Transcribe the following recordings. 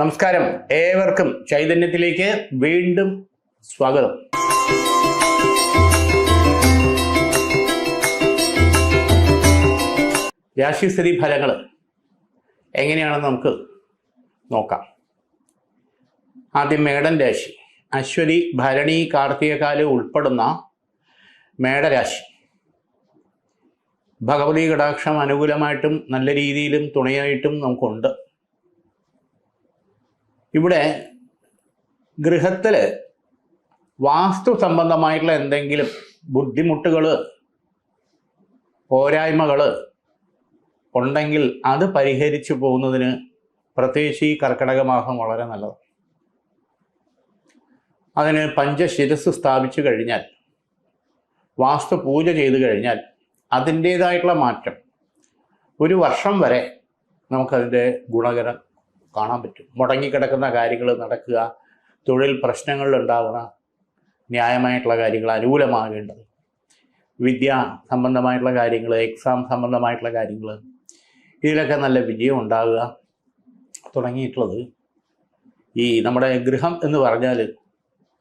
നമസ്കാരം. ഏവർക്കും ചൈതന്യത്തിലേക്ക് വീണ്ടും സ്വാഗതം. രാശിസ്ഥിതി ഫലങ്ങൾ എങ്ങനെയാണെന്ന് നമുക്ക് നോക്കാം. ആദ്യം മേടൻ രാശി. അശ്വതി ഭരണി കാർത്തികകാൽ ഉൾപ്പെടുന്ന മേടരാശി. ഭഗവതി കടാക്ഷം അനുകൂലമായിട്ടും നല്ല രീതിയിലും തുണയായിട്ടും നമുക്കുണ്ട്. ഇവിടെ ഗൃഹത്തിൽ വാസ്തു സംബന്ധമായിട്ടുള്ള എന്തെങ്കിലും ബുദ്ധിമുട്ടുകൾ പോരായ്മകൾ ഉണ്ടെങ്കിൽ അത് പരിഹരിച്ചു പോകുന്നതിന് പ്രത്യേകിച്ച് ഈ കർക്കിടക മാസം വളരെ നല്ലതാണ്. അതിന് പഞ്ചശിരസ് സ്ഥാപിച്ചു കഴിഞ്ഞാൽ വാസ്തു പൂജ ചെയ്തു കഴിഞ്ഞാൽ അതിന്റേതായിട്ടുള്ള മാറ്റം. ഒരു വർഷം വരെ നമുക്കതിന്റെ ഗുണകരം കാണാൻ പറ്റും. മുടങ്ങിക്കിടക്കുന്ന കാര്യങ്ങൾ നടക്കുക തൊഴിൽ പ്രശ്നങ്ങളിൽ ഉണ്ടാവുക ന്യായമായിട്ടുള്ള കാര്യങ്ങൾ അനുകൂലമാകേണ്ടത്. വിദ്യ സംബന്ധമായിട്ടുള്ള കാര്യങ്ങൾ എക്സാം സംബന്ധമായിട്ടുള്ള കാര്യങ്ങൾ ഇതിലൊക്കെ നല്ല വിജയം ഉണ്ടാകുക തുടങ്ങിയിട്ടുള്ളത് ഈ നമ്മുടെ ഗൃഹം എന്ന് പറഞ്ഞാൽ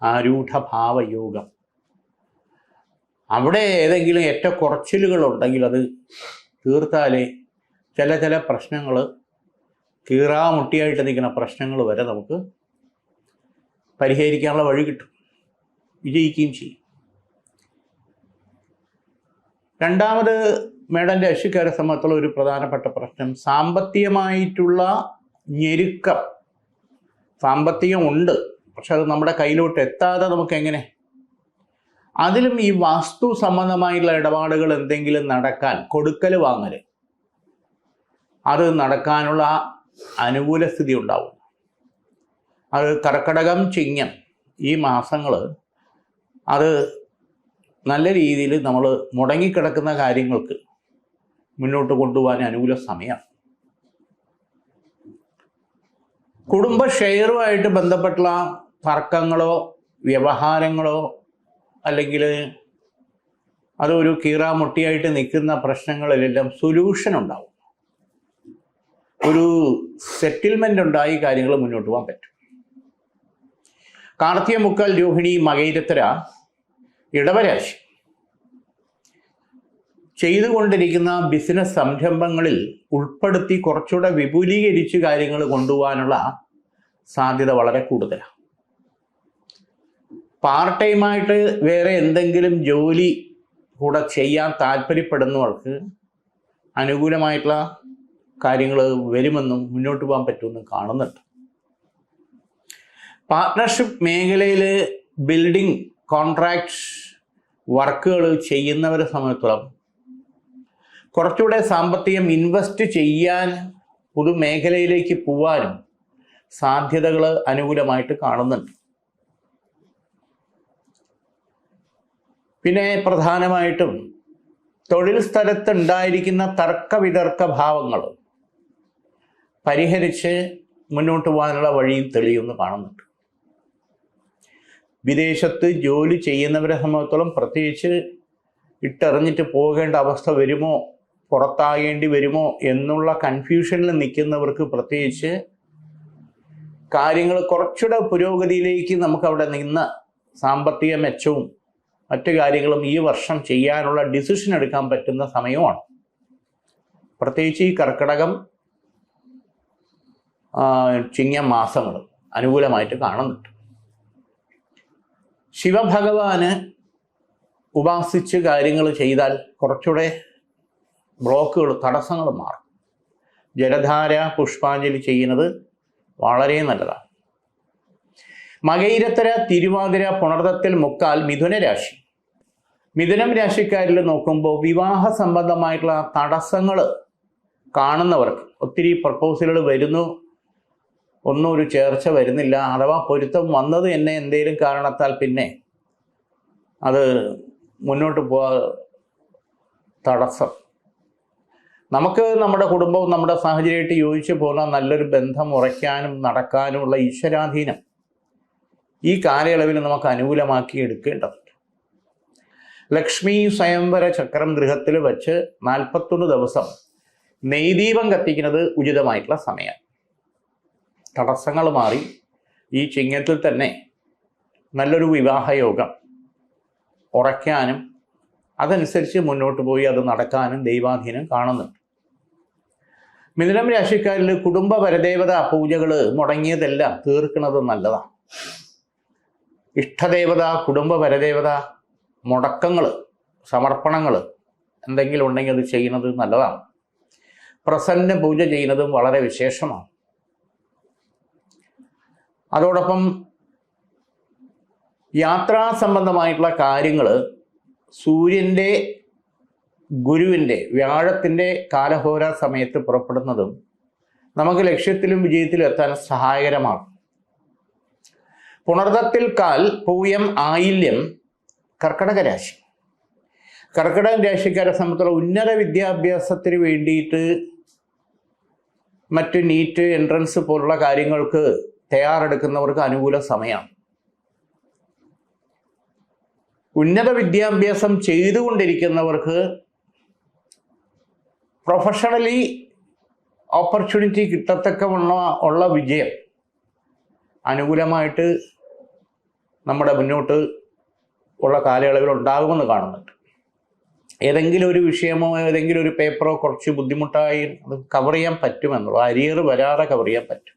ആരൂഢഭാവയോഗം. അവിടെ ഏതെങ്കിലും ഏറ്റക്കുറച്ചിലുകൾ ഉണ്ടെങ്കിൽ അത് തീർത്താലേ ചില ചില പ്രശ്നങ്ങൾ കീറാമുട്ടിയായിട്ട് നിൽക്കുന്ന പ്രശ്നങ്ങൾ വരെ നമുക്ക് പരിഹരിക്കാനുള്ള വഴി കിട്ടും. വിജയിക്കുകയും ചെയ്യും. രണ്ടാമത് മേഡന്റെ അശുക്കാരെ സംബന്ധിച്ചുള്ള ഒരു പ്രധാനപ്പെട്ട പ്രശ്നം സാമ്പത്തികമായിട്ടുള്ള ഞെരുക്കം. സാമ്പത്തികം ഉണ്ട് പക്ഷെ അത് നമ്മുടെ കയ്യിലോട്ട് എത്താതെ നമുക്ക് എങ്ങനെ? അതിലും ഈ വാസ്തു സംബന്ധമായിട്ടുള്ള ഇടപാടുകൾ എന്തെങ്കിലും നടക്കാൻ കൊടുക്കൽ വാങ്ങൽ അത് നടക്കാനുള്ള അനുകൂല സ്ഥിതി ഉണ്ടാവും അത് കർക്കടകം ചിങ്ങം ഈ മാസങ്ങൾ അത് നല്ല രീതിയിൽ നമ്മൾ മുടങ്ങിക്കിടക്കുന്ന കാര്യങ്ങൾക്ക് മുന്നോട്ട് കൊണ്ടുപോകാൻ അനുകൂല സമയം കുടുംബ ഷെയറുമായിട്ട് ബന്ധപ്പെട്ടുള്ള തർക്കങ്ങളോ വ്യവഹാരങ്ങളോ അല്ലെങ്കിൽ അതൊരു കീറാമുട്ടിയായിട്ട് നിൽക്കുന്ന പ്രശ്നങ്ങളിലെല്ലാം സൊല്യൂഷൻ ഉണ്ടാവും. ഒരു സെറ്റിൽമെന്റ് ഉണ്ടായി കാര്യങ്ങൾ മുന്നോട്ട് പോകാൻ പറ്റും. കാർത്തിക മുക്കാൽ രോഹിണി മകൈരത്തര ഇടവരാശി. ചെയ്തുകൊണ്ടിരിക്കുന്ന ബിസിനസ് സംരംഭങ്ങളിൽ ഉൾപ്പെടുത്തി കുറച്ചുകൂടെ വിപുലീകരിച്ച് കാര്യങ്ങൾ കൊണ്ടുപോകാനുള്ള സാധ്യത വളരെ കൂടുതലാണ്. പാർട്ട് ടൈമായിട്ട് വേറെ എന്തെങ്കിലും ജോലി കൂടെ ചെയ്യാൻ താല്പര്യപ്പെടുന്നവർക്ക് അനുകൂലമായിട്ടുള്ള കാര്യങ്ങൾ വരുമെന്നും മുന്നോട്ട് പോകാൻ പറ്റുമെന്നും കാണുന്നുണ്ട്. പാർട്ട്ണർഷിപ്പ് മേഖലയിൽ ബിൽഡിംഗ് കോൺട്രാക്ട് വർക്കുകൾ ചെയ്യുന്നവരെ സംബന്ധിച്ചിടത്തോളം കുറച്ചുകൂടെ സാമ്പത്തികം ഇൻവെസ്റ്റ് ചെയ്യാൻ പുതു മേഖലയിലേക്ക് പോവാനും സാധ്യതകൾ അനുകൂലമായിട്ട് കാണുന്നുണ്ട്. പിന്നെ പ്രധാനമായിട്ടും തൊഴിൽ സ്ഥലത്ത് ഉണ്ടായിരിക്കുന്ന തർക്ക വിതർക്ക ഭാവങ്ങൾ പരിഹരിച്ച് മുന്നോട്ട് പോകാനുള്ള വഴിയും തെളിയുമെന്ന് കാണുന്നുണ്ട്. വിദേശത്ത് ജോലി ചെയ്യുന്നവരെ സംബന്ധിച്ചോളം പ്രത്യേകിച്ച് ഇട്ടെറിഞ്ഞിട്ട് പോകേണ്ട അവസ്ഥ വരുമോ പുറത്താകേണ്ടി വരുമോ എന്നുള്ള കൺഫ്യൂഷനിൽ നിൽക്കുന്നവർക്ക് പ്രത്യേകിച്ച് കാര്യങ്ങൾ കുറച്ചുകൂടെ പുരോഗതിയിലേക്ക് നമുക്ക് അവിടെ നിന്ന് സാമ്പത്തിക മെച്ചവും മറ്റു കാര്യങ്ങളും ഈ വർഷം ചെയ്യാനുള്ള ഡിസിഷൻ എടുക്കാൻ പറ്റുന്ന സമയമാണ്. പ്രത്യേകിച്ച് ഈ കർക്കിടകം ആ, ചിങ്ങ മാസങ്ങൾ അനുകൂലമായിട്ട് കാണുന്നുണ്ട്. ശിവഭഗവാന് ഉപാസിച്ച് കാര്യങ്ങൾ ചെയ്താൽ കുറച്ചുകൂടെ ബ്ലോക്കുകൾ തടസ്സങ്ങൾ മാറും. ജലധാര പുഷ്പാഞ്ജലി ചെയ്യുന്നത് വളരെ നല്ലതാണ്. മകയിരത്തര തിരുവാതിര പുണർത്തത്തിൽ മുക്കാൽ മിഥുന രാശി. മിഥുനം രാശിക്കാരിൽ നോക്കുമ്പോൾ വിവാഹ സംബന്ധമായിട്ടുള്ള തടസ്സങ്ങൾ കാണുന്നവർക്ക് ഒത്തിരി പ്രപ്പോസലുകൾ വരുന്നു. ഒന്നും ഒരു ചേർച്ച വരുന്നില്ല. അഥവാ പൊരുത്തം വന്നത് തന്നെ എന്തെങ്കിലും കാരണത്താൽ പിന്നെ അത് മുന്നോട്ട് പോവാ തടസ്സം. നമുക്ക് നമ്മുടെ കുടുംബവും നമ്മുടെ സാഹചര്യമായിട്ട് യോജിച്ച് പോകുന്ന നല്ലൊരു ബന്ധം ഉറയ്ക്കാനും നടക്കാനുമുള്ള ഈശ്വരാധീനം ഈ കാലയളവിൽ നമുക്ക് അനുകൂലമാക്കി എടുക്കേണ്ടതുണ്ട്. ലക്ഷ്മി സ്വയംവര ചക്രം ഗൃഹത്തിൽ വച്ച് നാൽപ്പത്തൊന്ന് ദിവസം നെയ്ദീപം കത്തിക്കുന്നത് ഉചിതമായിട്ടുള്ള സമയം തടസ്സങ്ങൾ മാറി ഈ ചിങ്ങത്തിൽ തന്നെ നല്ലൊരു വിവാഹയോഗം ഉറയ്ക്കാനും അതനുസരിച്ച് മുന്നോട്ട് പോയി അത് നടക്കാനും ദൈവാധീനം കാണുന്നുണ്ട്. മിഥുനം രാശിക്കാരിൽ കുടുംബ പരദേവത പൂജകൾ മുടങ്ങിയതെല്ലാം തീർക്കുന്നത് നല്ലതാണ്. ഇഷ്ടദേവത കുടുംബ പരദേവത മുടക്കങ്ങൾ സമർപ്പണങ്ങൾ എന്തെങ്കിലും ഉണ്ടെങ്കിൽ അത് ചെയ്യുന്നത് നല്ലതാണ്. പ്രസന്ന പൂജ ചെയ്യുന്നതും വളരെ വിശേഷമാണ്. അതോടൊപ്പം യാത്രാ സംബന്ധമായിട്ടുള്ള കാര്യങ്ങൾ സൂര്യന്റെ ഗുരുവിന്റെ വ്യാഴത്തിന്റെ കാലഹോര സമയത്ത് പുറപ്പെടുന്നതും നമുക്ക് ലക്ഷ്യത്തിലും വിജയത്തിലും എത്താൻ സഹായകരമാണ്. പുണർദത്തിൽ കാൽ പൂയം ആയില്യം കർക്കടക രാശി. കർക്കിടക രാശിക്കാരെ സംബന്ധിച്ചുള്ള ഉന്നത വിദ്യാഭ്യാസത്തിന് വേണ്ടിയിട്ട് മറ്റ് നീറ്റ് എൻട്രൻസ് പോലുള്ള കാര്യങ്ങൾക്ക് തയ്യാറെടുക്കുന്നവർക്ക് അനുകൂല സമയമാണ് ഉന്നത വിദ്യാഭ്യാസം ചെയ്തുകൊണ്ടിരിക്കുന്നവർക്ക് പ്രൊഫഷണലി ഓപ്പർച്യൂണിറ്റി കിട്ടത്തക്ക ഉള്ള വിജയം അനുകൂലമായിട്ട് നമ്മുടെ മുന്നോട്ട് ഉള്ള കാലയളവിൽ ഉണ്ടാകുമെന്ന് കാണുന്നുണ്ട്. ഏതെങ്കിലും ഒരു വിഷയമോ ഏതെങ്കിലും ഒരു പേപ്പറോ കുറച്ച് ബുദ്ധിമുട്ടായി അത് കവർ ചെയ്യാൻ പറ്റുമെന്നുള്ളൂ. അരിയർ വരാതെ കവർ ചെയ്യാൻ പറ്റും.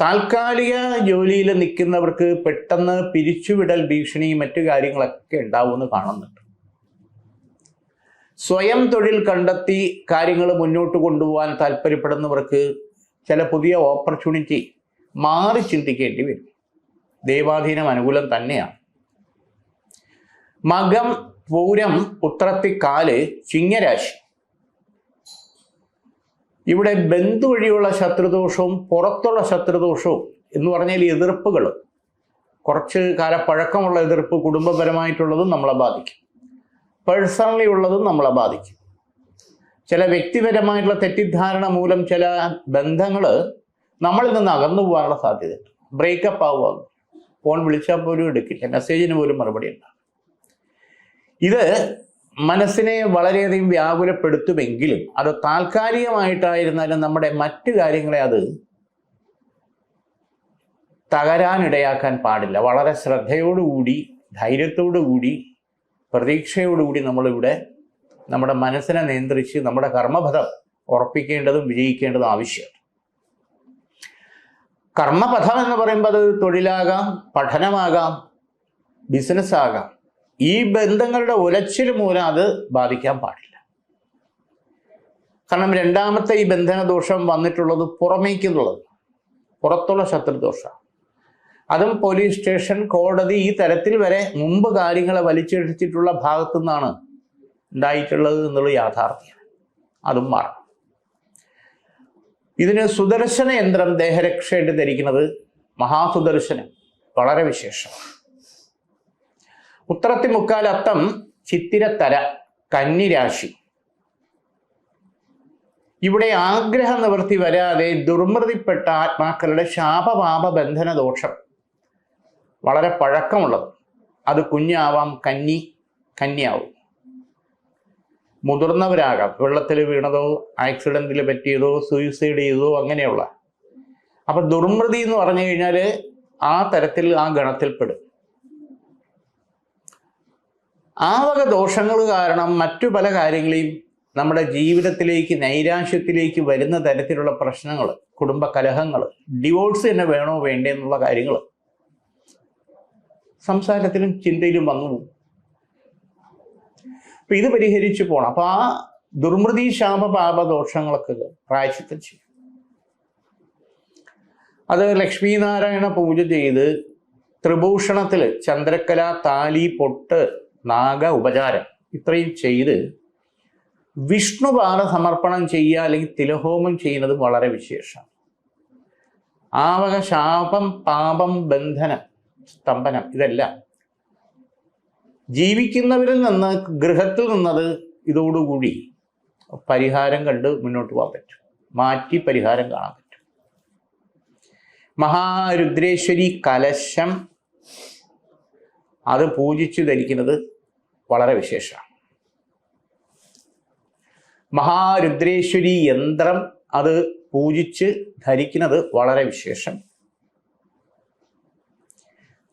താൽക്കാലിക ജോലിയിൽ നിൽക്കുന്നവർക്ക് പെട്ടെന്ന് പിരിച്ചുവിടൽ ഭീഷണി മറ്റു കാര്യങ്ങളൊക്കെ ഉണ്ടാവുമെന്ന് കാണുന്നുണ്ട്. സ്വയം തൊഴിൽ കണ്ടെത്തി കാര്യങ്ങൾ മുന്നോട്ട് കൊണ്ടുപോകാൻ താല്പര്യപ്പെടുന്നവർക്ക് ചില പുതിയ ഓപ്പർച്യൂണിറ്റി മാറി ചിന്തിക്കേണ്ടി വരും. ദൈവാധീനം അനുകൂലം തന്നെയാണ്. മകം പൂരം ഉത്രത്തിക്കാൽ ചിങ്ങരാശി. ഇവിടെ ബന്ധു വഴിയുള്ള ശത്രുദോഷവും പുറത്തുള്ള ശത്രുദോഷവും എന്ന് പറഞ്ഞാൽ എതിർപ്പുകൾ കുറച്ച് കാലപ്പഴക്കമുള്ള എതിർപ്പ് കുടുംബപരമായിട്ടുള്ളതും നമ്മളെ ബാധിക്കും. പേഴ്സണലി ഉള്ളതും നമ്മളെ ബാധിക്കും. ചില വ്യക്തിപരമായിട്ടുള്ള തെറ്റിദ്ധാരണ മൂലം ചില ബന്ധങ്ങൾ നമ്മളിൽ നിന്ന് അകന്നു പോകാനുള്ള സാധ്യതയുണ്ട് ബ്രേക്കപ്പ് ആവുക. ഫോൺ വിളിച്ചാൽ പോലും എടുക്കില്ല. മെസ്സേജിന് പോലും മറുപടി ഉണ്ടാകും ഇത് മനസ്സിനെ വളരെയധികം വ്യാകുലപ്പെടുത്തുമെങ്കിലും അത് താൽക്കാലികമായിട്ടായിരുന്നാലും നമ്മുടെ മറ്റു കാര്യങ്ങളെ അത് തകരാനിടയാക്കാൻ പാടില്ല. വളരെ ശ്രദ്ധയോടുകൂടി ധൈര്യത്തോടുകൂടി പ്രതീക്ഷയോടുകൂടി നമ്മളിവിടെ നമ്മുടെ മനസ്സിനെ നിയന്ത്രിച്ച് നമ്മുടെ കർമ്മപഥം ഉറപ്പിക്കേണ്ടതും വിജയിക്കേണ്ടതും ആവശ്യമാണ്. കർമ്മപഥം എന്ന് പറയുമ്പോൾ അത് തൊഴിലാകാം പഠനമാകാം ബിസിനസ് ആകാം. ഈ ബന്ധങ്ങളുടെ ഉലച്ചിൽ മൂലം അത് ബാധിക്കാൻ പാടില്ല. കാരണം രണ്ടാമത്തെ ഈ ബന്ധനദോഷം വന്നിട്ടുള്ളത് പുറമേക്കുള്ളത് പുറത്തുള്ള ശത്രുദോഷമാണ്. അതും പോലീസ് സ്റ്റേഷൻ കോടതി ഈ തരത്തിൽ വരെ മുമ്പ് കാര്യങ്ങളെ വലിച്ചെടുത്തിട്ടുള്ള ഭാഗത്തു നിന്നാണ് ഉണ്ടായിട്ടുള്ളത് എന്നുള്ള യാഥാർത്ഥ്യം അതും മാറണം. ഇതിന് സുദർശന യന്ത്രം ദേഹരക്ഷയായിട്ട് ധരിക്കുന്നത് മഹാസുദർശനം. വളരെ വിശേഷമാണ്. ഉത്രത്തി മുക്കാൽ അത്തം ചിത്തിരത്തര കന്നിരാശി. ഇവിടെ ആഗ്രഹ നിവൃത്തി വരാതെ ദുർമൃതിപ്പെട്ട ആത്മാക്കളുടെ ശാപപാപ ബന്ധന ദോഷം. വളരെ പഴക്കമുള്ളത്. അത് കുഞ്ഞാവാം കന്നി കന്യാവും. മുതിർന്നവരാകാം. വെള്ളത്തിൽ വീണതോ ആക്സിഡന്റിൽ പറ്റിയതോ സൂയിസൈഡ് ചെയ്തതോ അങ്ങനെയുള്ള. അപ്പൊ ദുർമൃതി എന്ന് പറഞ്ഞു കഴിഞ്ഞാൽ ആ തരത്തിൽ ആ ഗണത്തിൽപ്പെടും. ആ വക ദോഷങ്ങൾ കാരണം മറ്റു പല കാര്യങ്ങളെയും നമ്മുടെ ജീവിതത്തിലേക്ക് നൈരാശ്യത്തിലേക്ക് വരുന്ന തരത്തിലുള്ള പ്രശ്നങ്ങൾ കുടുംബ കലഹങ്ങൾ ഡിവോഴ്സ് തന്നെ വേണോ വേണ്ടേ എന്നുള്ള കാര്യങ്ങൾ. സംസാരത്തിലും ചിന്തയിലും വന്നു പോകും. അപ്പൊ ഇത് പരിഹരിച്ചു പോകണം അപ്പൊ ആ ദുർമൃതി ശാപ ദോഷങ്ങളൊക്കെ പ്രായശ്ചിത്തം ചെയ്യും. അത് ലക്ഷ്മീനാരായണ പൂജ ചെയ്ത് ത്രിഭൂഷണത്തിൽ ചന്ദ്രക്കല താലി പൊട്ട് നാഗ ഉപചാരം. ഇത്രയും ചെയ്ത് വിഷ്ണുപാദ സമർപ്പണം ചെയ്യുക അല്ലെങ്കിൽ തിലഹോമം ചെയ്യുന്നത് വളരെ വിശേഷമാണ് ആവക വക ശാപം പാപം ബന്ധനം സ്തംഭനം ഇതെല്ലാം ജീവിക്കുന്നവരിൽ നിന്ന് ഗൃഹത്തിൽ നിന്നത് ഇതോടുകൂടി പരിഹാരം കണ്ട് മുന്നോട്ട് പോകാൻ പറ്റും. മാറ്റി പരിഹാരം കാണാൻ പറ്റും. മഹാരുദ്രേശ്വരി കലശം അത് പൂജിച്ച് ധരിക്കുന്നത് വളരെ വിശേഷമാണ്. മഹാരുദ്രേശ്വരി യന്ത്രം അത് പൂജിച്ച് ധരിക്കുന്നത് വളരെ വിശേഷം.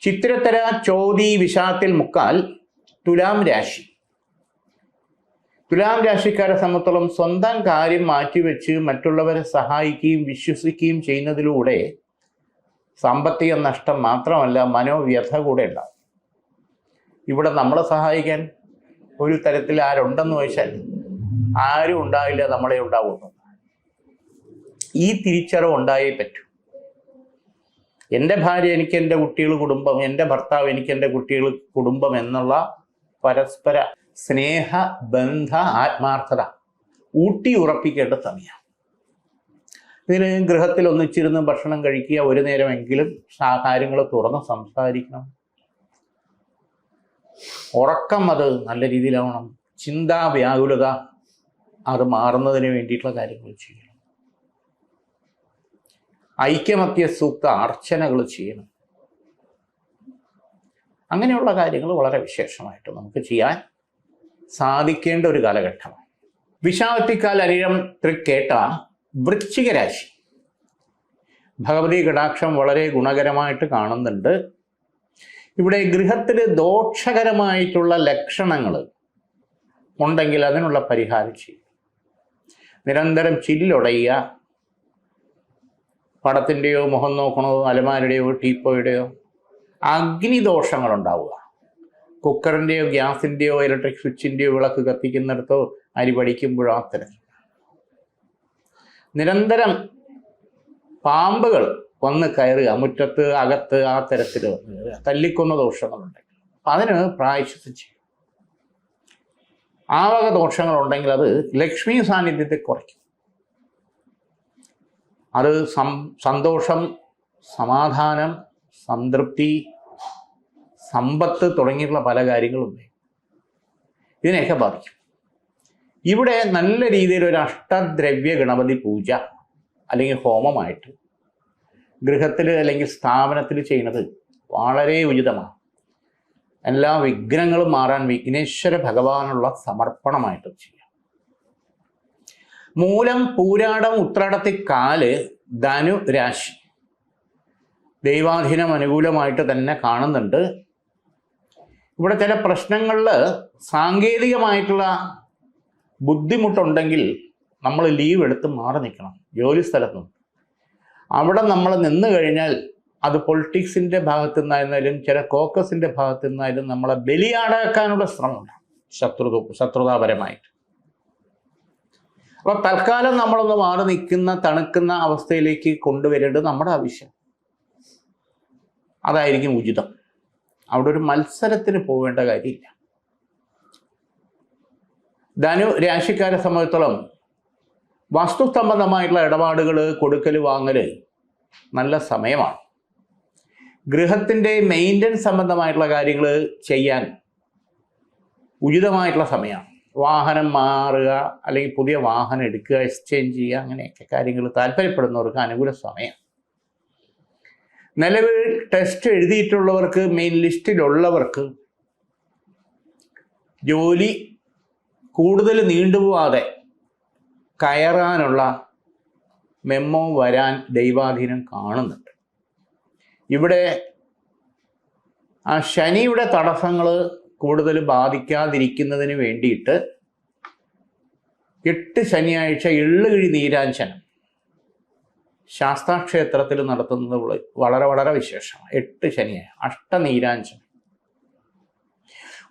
ചിത്രത്തര ചോതി വിഷാത്തിൽ മുക്കാൽ തുലാം രാശി. തുലാം രാശിക്കാരെ സംബന്ധിച്ചോളം സ്വന്തം കാര്യം മാറ്റിവെച്ച് മറ്റുള്ളവരെ സഹായിക്കുകയും വിശ്വസിക്കുകയും ചെയ്യുന്നതിലൂടെ സാമ്പത്തിക നഷ്ടം മാത്രമല്ല മനോവ്യഥ കൂടെ ഉണ്ടാവും ഇവിടെ നമ്മളെ സഹായിക്കാൻ ഒരു തരത്തിൽ ആരുണ്ടെന്ന് ചോദിച്ചാൽ ആരും ഉണ്ടാവില്ല നമ്മളെ ഉണ്ടാവുന്നു ഈ തിരിച്ചറിവ് ഉണ്ടായേ പറ്റൂ. എന്റെ ഭാര്യ എനിക്ക് എന്റെ കുട്ടികൾ കുടുംബം എന്റെ ഭർത്താവ് എനിക്ക് എന്റെ കുട്ടികൾ കുടുംബം എന്നുള്ള പരസ്പര സ്നേഹ ബന്ധ ആത്മാർത്ഥത ഊട്ടി ഉറപ്പിക്കേണ്ട സമയമാണ് ഇതിന് ഗൃഹത്തിൽ ഒന്നിച്ചിരുന്ന് ഭക്ഷണം കഴിക്കുക ഒരു നേരമെങ്കിലും ആ കാര്യങ്ങൾ തുറന്ന് സംസാരിക്കണം. ഉറക്കം അത് നല്ല രീതിയിലാവണം. ചിന്താ വ്യാകുലത അത് മാറുന്നതിന് വേണ്ടിയിട്ടുള്ള കാര്യങ്ങൾ ചെയ്യണം. ഐക്യമത്യ സൂക്ത അർച്ചനകൾ ചെയ്യണം. അങ്ങനെയുള്ള കാര്യങ്ങൾ വളരെ വിശേഷമായിട്ട് നമുക്ക് ചെയ്യാൻ സാധിക്കേണ്ട ഒരു കാലഘട്ടമാണ്. വിശാവത്തിക്കാൽ അരിഴം തൃക്കേട്ട വൃശ്ചിക രാശി. ഭഗവതി കടാക്ഷം വളരെ ഗുണകരമായിട്ട് കാണുന്നുണ്ട്. ഇവിടെ ഗൃഹത്തിൽ ദോഷകരമായിട്ടുള്ള ലക്ഷണങ്ങൾ ഉണ്ടെങ്കിൽ അതിനുള്ള പരിഹാരം ചെയ്യും. നിരന്തരം ചില്ലൊടയ്യ പടത്തിന്റെയോ മുഖം നോക്കണോ അലമാരുടെയോ ടീപ്പോയുടെയോ അഗ്നിദോഷങ്ങൾ ഉണ്ടാവുക കുക്കറിന്റെയോ ഗ്യാസിന്റെയോ ഇലക്ട്രിക് സ്വിച്ചിന്റെയോ വിളക്ക് കത്തിക്കുന്നിടത്തോ അരി പഠിക്കുമ്പോഴോ അത്തരം. നിരന്തരം പാമ്പുകൾ വന്ന് കയറുക മുറ്റത്ത് അകത്ത് ആ തരത്തിൽ വന്ന് കയറുക. തല്ലിക്കൊന്ന ദോഷങ്ങളുണ്ടെങ്കിൽ അതിന് പ്രായശ്ചിത്തം ചെയ്യും ആ വക ദോഷങ്ങളുണ്ടെങ്കിൽ അത് ലക്ഷ്മി സാന്നിധ്യത്തെ കുറയ്ക്കും. അത് സന്തോഷം സമാധാനം സംതൃപ്തി സമ്പത്ത് തുടങ്ങിയിട്ടുള്ള പല കാര്യങ്ങളുണ്ട് ഇതിനെയൊക്കെ ബാധിക്കും. ഇവിടെ നല്ല രീതിയിൽ ഒരു അഷ്ടദ്രവ്യ ഗണപതി പൂജ അല്ലെങ്കിൽ ഹോമമായിട്ട് ഗൃഹത്തിൽ അല്ലെങ്കിൽ സ്ഥാപനത്തിൽ ചെയ്യുന്നത് വളരെ ഉചിതമാണ്. എല്ലാ വിഘ്നങ്ങളും മാറാൻ വിഘ്നേശ്വര ഭഗവാനുള്ള സമർപ്പണമായിട്ട് ചെയ്യാം. മൂലം പൂരാടം ഉത്രാടത്തി കാൽ ധനു രാശി. ദൈവാധീനം അനുകൂലമായിട്ട് തന്നെ കാണുന്നുണ്ട്. ഇവിടെ ചില പ്രശ്നങ്ങളിൽ സാങ്കേതികമായിട്ടുള്ള ബുദ്ധിമുട്ടുണ്ടെങ്കിൽ നമ്മൾ ലീവ് എടുത്ത് മാറി നിൽക്കണം. ജോലി സ്ഥലത്തും അവിടെ നമ്മൾ നിന്ന് കഴിഞ്ഞാൽ അത് പൊളിറ്റിക്സിന്റെ ഭാഗത്തു നിന്നായിരുന്നാലും ചില കോക്കസിന്റെ ഭാഗത്തു നിന്നായാലും നമ്മളെ ബലിയാടാക്കാനുള്ള ശ്രമമുണ്ട്. ശത്രുത ശത്രുതാപരമായിട്ട്. അപ്പൊ തൽക്കാലം നമ്മളൊന്ന് മാറി നിൽക്കുന്ന തണുക്കുന്ന അവസ്ഥയിലേക്ക് കൊണ്ടുവരേണ്ടത് നമ്മുടെ ആവശ്യം. അതായിരിക്കും ഉചിതം. അവിടെ ഒരു മത്സരത്തിന് പോവേണ്ട കാര്യമില്ല. ധനു രാശിക്കാരെ സംബന്ധിച്ചിടത്തോളം വസ്തു സംബന്ധമായിട്ടുള്ള ഇടപാടുകൾ കൊടുക്കൽ വാങ്ങൽ നല്ല സമയമാണ്. ഗൃഹത്തിന്റെ മെയിന്റനൻസ് സംബന്ധമായിട്ടുള്ള കാര്യങ്ങൾ ചെയ്യാൻ ഉചിതമായിട്ടുള്ള സമയമാണ്. വാഹനം മാറുക അല്ലെങ്കിൽ പുതിയ വാഹനം എടുക്കുക എക്സ്ചേഞ്ച് ചെയ്യുക അങ്ങനെയൊക്കെ കാര്യങ്ങൾ താല്പര്യപ്പെടുന്നവർക്ക് അനുകൂല സമയം നിലവിൽ ടെസ്റ്റ് എഴുതിയിട്ടുള്ളവർക്ക് മെയിൻ ലിസ്റ്റിലുള്ളവർക്ക് ജോലി കൂടുതൽ നീണ്ടുപോവാതെ കയറാനുള്ള മെമ്മോ വരാൻ ദൈവാധീനം കാണുന്നുണ്ട്. ഇവിടെ ആ ശനിയുടെ തടസ്സങ്ങൾ കൂടുതൽ ബാധിക്കാതിരിക്കുന്നതിന് വേണ്ടിയിട്ട് എട്ട് ശനിയാഴ്ച എള്ളുകിഴി നീരാഞ്ജനം ശാസ്താക്ഷേത്രത്തിൽ നടത്തുന്നത് വള- വളരെ വളരെ വിശേഷമാണ് എട്ട് ശനിയാഴ്ച അഷ്ടനീരാഞ്ജനം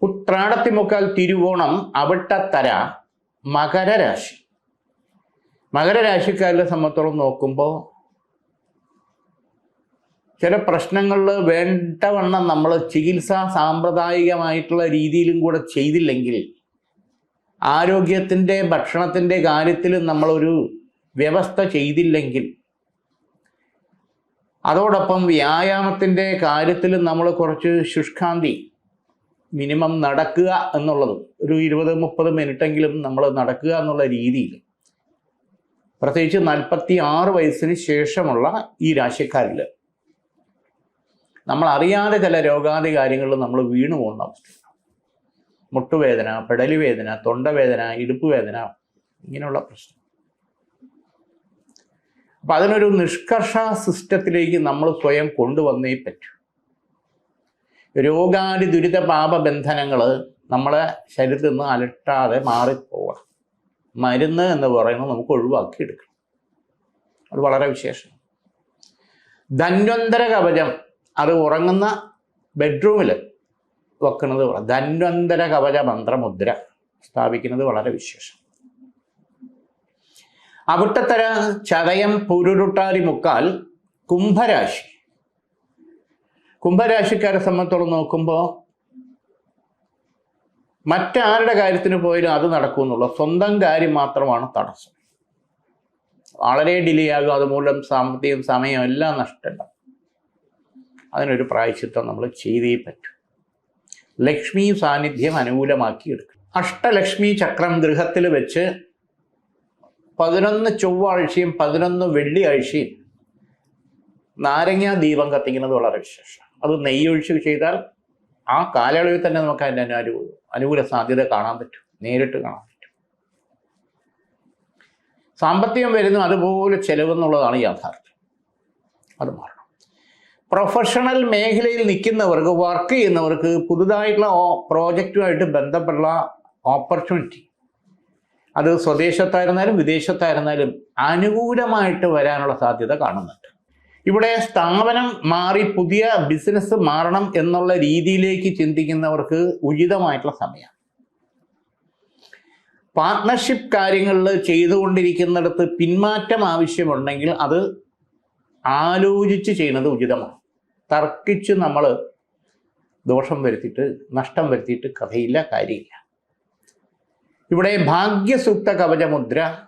ഉത്രാടത്തിമുക്കാൽ തിരുവോണം അവിട്ടത്തര മകരരാശി. മകരരാശിക്കാരെ സംബന്ധിച്ചോളം നോക്കുമ്പോൾ ചില പ്രശ്നങ്ങളിൽ വേണ്ടവണ്ണം നമ്മൾ ചികിത്സ സാമ്പ്രദായികമായിട്ടുള്ള രീതിയിലും കൂടെ ചെയ്തില്ലെങ്കിൽ ആരോഗ്യത്തിന്റെ ഭക്ഷണത്തിന്റെ കാര്യത്തിൽ നമ്മളൊരു വ്യവസ്ഥ ചെയ്തില്ലെങ്കിൽ അതോടൊപ്പം വ്യായാമത്തിന്റെ കാര്യത്തിൽ നമ്മൾ കുറച്ച് ശുഷ്കാന്തി മിനിമം നടക്കുക എന്നുള്ളത് ഒരു ഇരുപത് മുപ്പത് മിനിറ്റെങ്കിലും നമ്മൾ നടക്കുക എന്നുള്ള രീതിയിൽ പ്രത്യേകിച്ച് നാൽപ്പത്തി ആറ് വയസ്സിന് ശേഷമുള്ള ഈ രാശിക്കാരിൽ നമ്മൾ അറിയാതെ ചില രോഗാദി കാര്യങ്ങളിൽ നമ്മൾ വീണു പോകുന്ന അവസ്ഥ. മുട്ടുവേദന പെടലി വേദന തൊണ്ടവേദന ഇടുപ്പ് വേദന ഇങ്ങനെയുള്ള പ്രശ്നം. അപ്പം അതിനൊരു നിഷ്കർഷ സിസ്റ്റത്തിലേക്ക് നമ്മൾ സ്വയം കൊണ്ടുവന്നേ പറ്റൂ. രോഗാദി ദുരിത പാപ ബന്ധനങ്ങൾ നമ്മളെ ശരീരത്തിൽ നിന്ന് അലട്ടാതെ മാറിപ്പോകണം മരുന്ന് എന്ന് പറയുന്നത് നമുക്ക് ഒഴിവാക്കി എടുക്കണം അത് വളരെ വിശേഷം. ധന്വന്തര കവചം അത് ഉറങ്ങുന്ന ബെഡ്റൂമിൽ വെക്കുന്നത് ധന്വന്തര കവച മന്ത്രമുദ്ര സ്ഥാപിക്കുന്നത് വളരെ വിശേഷം. അവിട്ടത്തര ചതയം പുരുരുട്ടാരി മുക്കാൽ കുംഭരാശി. കുംഭരാശിക്കാരെ സംബന്ധിച്ചോളം നോക്കുമ്പോൾ മറ്റാരുടെ കാര്യത്തിന് പോയാലും അത് നടക്കുമെന്നുള്ള. സ്വന്തം കാര്യം മാത്രമാണ് തടസ്സം. വളരെ ഡിലേ ആകും. അതുമൂലം സാമ്പത്തികം സമയം എല്ലാം നഷ്ടമുണ്ടാവും അതിനൊരു പ്രായശ്ചിത്തം നമ്മൾ ചെയ്തേ പറ്റും. ലക്ഷ്മി സാന്നിധ്യം അനുകൂലമാക്കി എടുക്കും. അഷ്ടലക്ഷ്മി ചക്രം ഗൃഹത്തിൽ വെച്ച് പതിനൊന്ന് ചൊവ്വാഴ്ചയും പതിനൊന്ന് വെള്ളിയാഴ്ചയും നാരങ്ങ ദീപം കത്തിക്കുന്നത് വളരെ വിശേഷമാണ്. അത് നെയ്യൊഴിച്ച് ചെയ്താൽ ആ കാലയളവിൽ തന്നെ നമുക്ക് അതിന്റെ അനു അനുകൂല സാധ്യത കാണാൻ പറ്റും. നേരിട്ട് കാണാൻ പറ്റും. സാമ്പത്തികം വരുന്നു അതുപോലെ ചെലവെന്നുള്ളതാണ് യാഥാർത്ഥ്യം. അത് മാറണം. പ്രൊഫഷണൽ മേഖലയിൽ നിൽക്കുന്നവർക്ക് വർക്ക് ചെയ്യുന്നവർക്ക് പുതുതായിട്ടുള്ള പ്രോജക്റ്റുമായിട്ട് ബന്ധപ്പെട്ട ഓപ്പർച്യൂണിറ്റി. അത് സ്വദേശത്തായിരുന്നാലും വിദേശത്തായിരുന്നാലും അനുകൂലമായിട്ട് വരാനുള്ള സാധ്യത കാണുന്നുണ്ട്. ഇവിടെ സ്ഥാപനം മാറി പുതിയ ബിസിനസ് മാറണം എന്നുള്ള രീതിയിലേക്ക് ചിന്തിക്കുന്നവർക്ക് ഉചിതമായിട്ടുള്ള സമയം പാർട്ട്ണർഷിപ്പ് കാര്യങ്ങളിൽ ചെയ്തുകൊണ്ടിരിക്കുന്നിടത്ത് പിന്മാറ്റം ആവശ്യമുണ്ടെങ്കിൽ അത് ആലോചിച്ച് ചെയ്യുന്നത് ഉചിതമാണ്. തർക്കിച്ച് നമ്മൾ ദോഷം വരുത്തിയിട്ട് നഷ്ടം വരുത്തിയിട്ട് കഥയില്ല കാര്യമില്ല. ഇവിടെ ഭാഗ്യസൂക്ത കവചമുദ്ര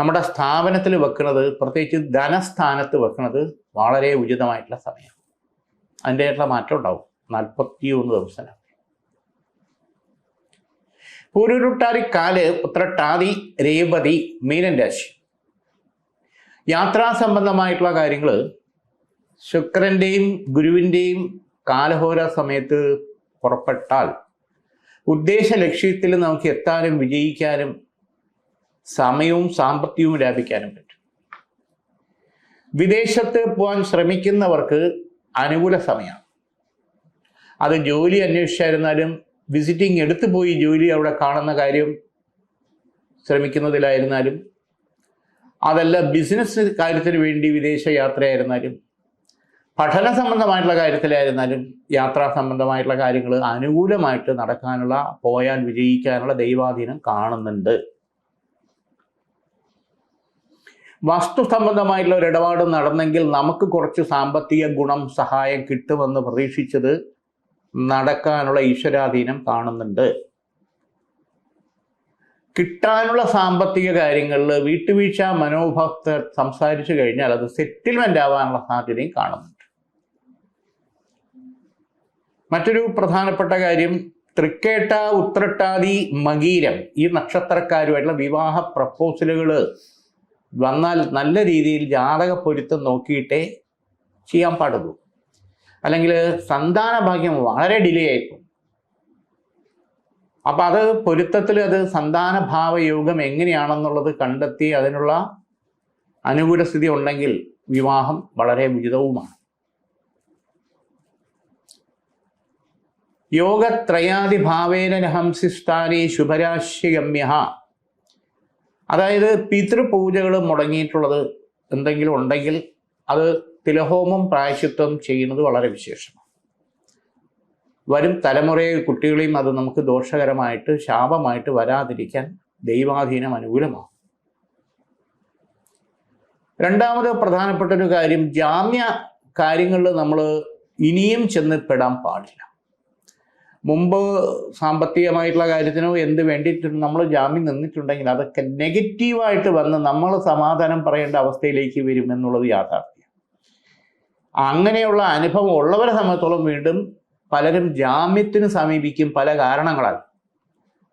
നമ്മുടെ സ്ഥാപനത്തിൽ വെക്കുന്നത് പ്രത്യേകിച്ച് ധനസ്ഥാനത്ത് വെക്കുന്നത് വളരെ ഉചിതമായിട്ടുള്ള സമയം. അതിന്റെതായിട്ടുള്ള മാറ്റം ഉണ്ടാവും. നാൽപ്പത്തി ഒന്ന് ദിവസം പൂരുരുട്ടാതി കാൽ ഉത്രട്ടാതി രേവതി മീനൻ രാശി. യാത്രാ സംബന്ധമായിട്ടുള്ള കാര്യങ്ങൾ ശുക്രന്റെയും ഗുരുവിന്റെയും കാലഹോര സമയത്ത് പുറപ്പെട്ടാൽ ഉദ്ദേശ ലക്ഷ്യത്തിൽ നമുക്ക് എത്താനും വിജയിക്കാനും സമയവും സാമ്പത്തികവും ലാഭിക്കാനും പറ്റും. വിദേശത്ത് പോകാൻ ശ്രമിക്കുന്നവർക്ക് അനുകൂല സമയമാണ് അത് ജോലി അന്വേഷിച്ചായിരുന്നാലും വിസിറ്റിംഗ് എടുത്തു പോയി ജോലി അവിടെ കാണുന്ന കാര്യം ശ്രമിക്കുന്നതിലായിരുന്നാലും അതല്ല ബിസിനസ് കാര്യത്തിന് വേണ്ടി വിദേശ യാത്രയായിരുന്നാലും പഠന സംബന്ധമായിട്ടുള്ള കാര്യത്തിലായിരുന്നാലും യാത്രാ സംബന്ധമായിട്ടുള്ള കാര്യങ്ങൾ അനുകൂലമായിട്ട് നടക്കാനുള്ള പോയാൽ വിജയിക്കാനുള്ള ദൈവാധീനം കാണുന്നുണ്ട്. വസ്തു സംബന്ധമായിട്ടുള്ള ഒരു ഇടപാട് നടന്നെങ്കിൽ നമുക്ക് കുറച്ച് സാമ്പത്തിക ഗുണം സഹായം കിട്ടുമെന്ന് പ്രതീക്ഷിച്ചത് നടക്കാനുള്ള ഈശ്വരാധീനം കാണുന്നുണ്ട്. കിട്ടാനുള്ള സാമ്പത്തിക കാര്യങ്ങളിൽ വീട്ടുവീഴ്ച മനോഭക്തർ സംസാരിച്ചു കഴിഞ്ഞാൽ അത് സെറ്റിൽമെന്റ് ആവാനുള്ള സാധ്യതയും കാണുന്നുണ്ട്. മറ്റൊരു പ്രധാനപ്പെട്ട കാര്യം തൃക്കേട്ട ഉത്രട്ടാതി മകീരം ഈ നക്ഷത്രക്കാരുമായിട്ടുള്ള വിവാഹ പ്രപ്പോസലുകൾ വന്നാൽ നല്ല രീതിയിൽ ജാതക പൊരുത്തം നോക്കിയിട്ടേ ചെയ്യാൻ പാടുള്ളൂ. അല്ലെങ്കിൽ സന്താന ഭാഗ്യം വളരെ ഡിലേ ആയിപ്പോകും. അപ്പം അത് പൊരുത്തത്തിൽ അത് സന്താന ഭാവയോഗം എങ്ങനെയാണെന്നുള്ളത് കണ്ടെത്തി അതിനുള്ള അനുകൂല സ്ഥിതി ഉണ്ടെങ്കിൽ വിവാഹം വളരെ ഉചിതവുമാണ് യോഗത്രയാതിഭാവേന ഹംസിസ്ഥാനി ശുഭരാശിഗമ്യ അതായത് പിതൃപൂജകൾ മുടങ്ങിയിട്ടുള്ളത് എന്തെങ്കിലും ഉണ്ടെങ്കിൽ അത് തിലഹോമം പ്രായശിത്വം ചെയ്യുന്നത് വളരെ വിശേഷമാണ്. വരും തലമുറയെ കുട്ടികളെയും അത് നമുക്ക് ദോഷകരമായിട്ട് ശാപമായിട്ട് വരാതിരിക്കാൻ ദൈവാധീനം അനുകൂലമാണ്. രണ്ടാമത് പ്രധാനപ്പെട്ട ഒരു കാര്യം ജാമ്യ കാര്യങ്ങളിൽ നമ്മൾ ഇനിയും ചെന്ന് പെടാൻ പാടില്ല. മുമ്പ് സാമ്പത്തികമായിട്ടുള്ള കാര്യത്തിനോ എന്ത് വേണ്ടിയിട്ട് നമ്മൾ ജാമ്യം നിന്നിട്ടുണ്ടെങ്കിൽ അതൊക്കെ നെഗറ്റീവായിട്ട് വന്ന് നമ്മൾ സമാധാനം പറയേണ്ട അവസ്ഥയിലേക്ക് വരും എന്നുള്ളത് യാഥാർത്ഥ്യം. അങ്ങനെയുള്ള അനുഭവം ഉള്ളവരെ സംബന്ധിച്ചോളം വീണ്ടും പലരും ജാമ്യത്തിന് സമീപിക്കും പല കാരണങ്ങളാൽ.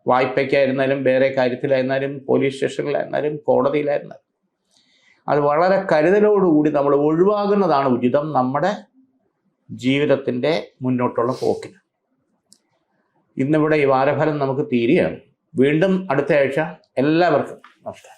വായ്പയ്ക്കായിരുന്നാലും വേറെ കാര്യത്തിലായിരുന്നാലും പോലീസ് സ്റ്റേഷനിലായിരുന്നാലും കോടതിയിലായിരുന്നാലും. അത് വളരെ കരുതലോടുകൂടി നമ്മൾ ഒഴിവാകുന്നതാണ് ഉചിതം നമ്മുടെ ജീവിതത്തിന്റെ മുന്നോട്ടുള്ള പോക്കിന്. ഇന്നിവിടെ ഈ വാരഫലം നമുക്ക് തീരുകയാണ്. വീണ്ടും അടുത്ത ആഴ്ച. എല്ലാവർക്കും നമസ്കാരം.